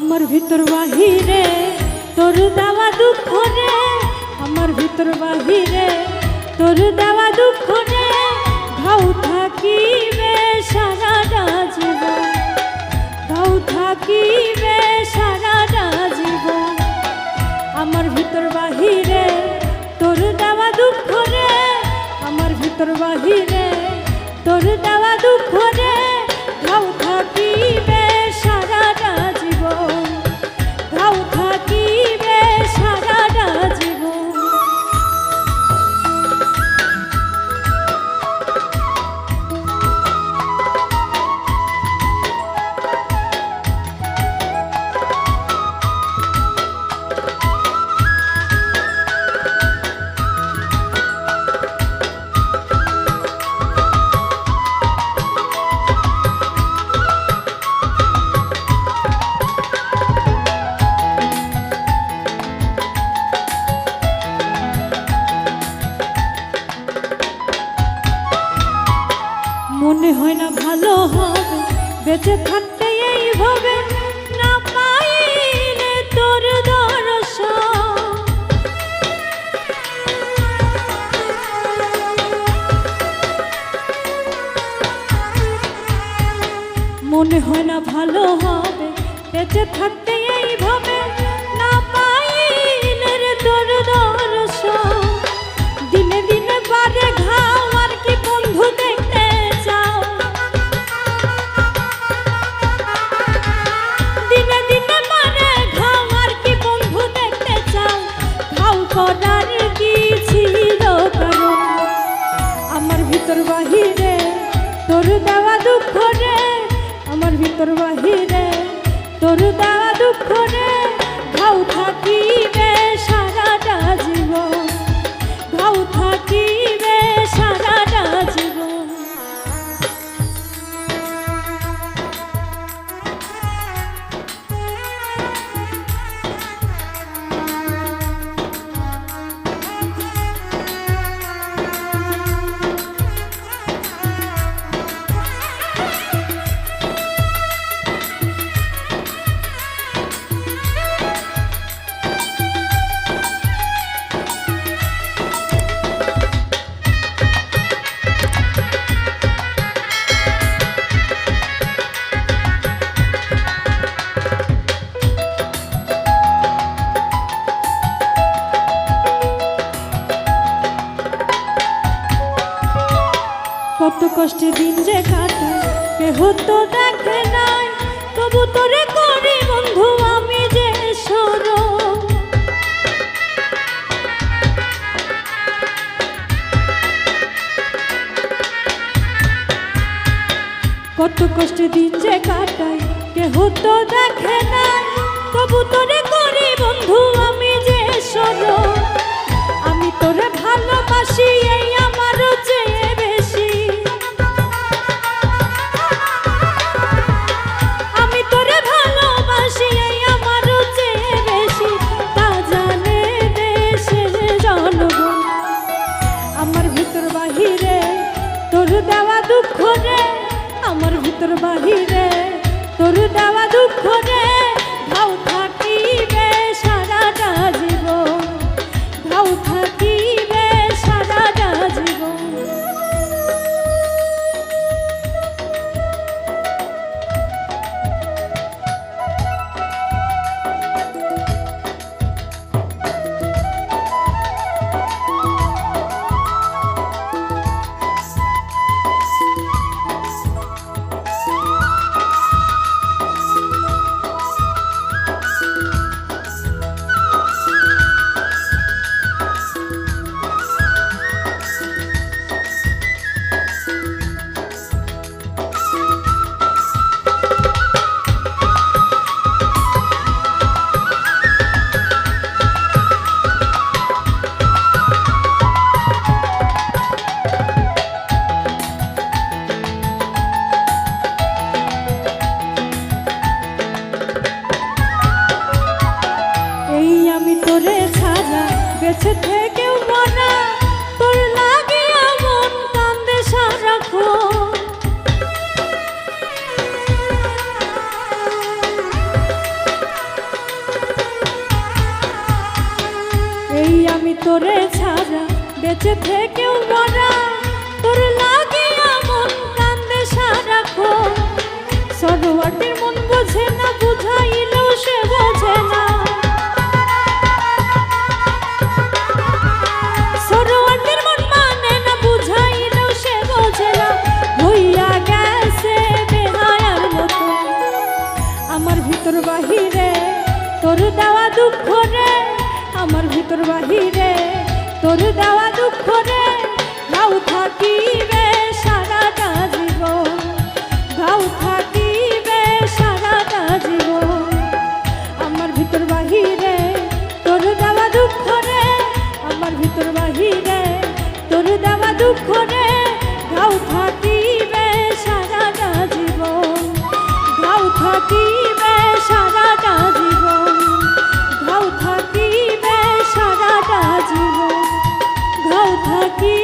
ভিতর বাহিরে, তোর দেওয়া দুঃখ রে। আমার ভিতর বাহিরে, তোর দেওয়া দুঃখ রে। ঘাউ থাকিবে সারাটা জীবন ঘাউ থাকিবে সারাটা জীবন আমার ভিতর বাহিরে, তোর দেওয়া দুঃখ রে। আমার ভিতর বাহিরে, তোর দেওয়া মনে হয় না ভালো হবে। বেঁচে থাকতে এইভাবে না মনে হয় না ভালো হবে। বেঁচে থাকতে এইভাবে তোর দেওয়া দুঃখ রে আমার ভিতর বাহিরে তোর দেওয়া কত কষ্টে দিন যে কাটায়, কেহ তো দেখে নাই। তবু তোরে করি বন্ধু, আমি যে সরো কত কষ্টে দিন যে কাটাই কেহ তো দেখে নাই। তবু তোরে করি বন্ধু, আমি যে সরো ভিতর বাহিরে তোর দেওয়া দুঃখ রে গেছে থেকেও মনা তোর লাগে এমন কান্দে সারাখো এই আমি তোরে ছাড়া বেঁচে থেকেও মরা দুঃখ রে, আমার ভিতর বাহিরে। তোর দেওয়া দুঃখ রে, গাও থাকিবে সারাটা জীবন গাও থাকিবে সারাটা জীবন আমার ভিতর বাহিরে তোর দেওয়া দুঃখ রে, আমার ভিতর বাহিরে তোর দেওয়া দুঃখ aquí.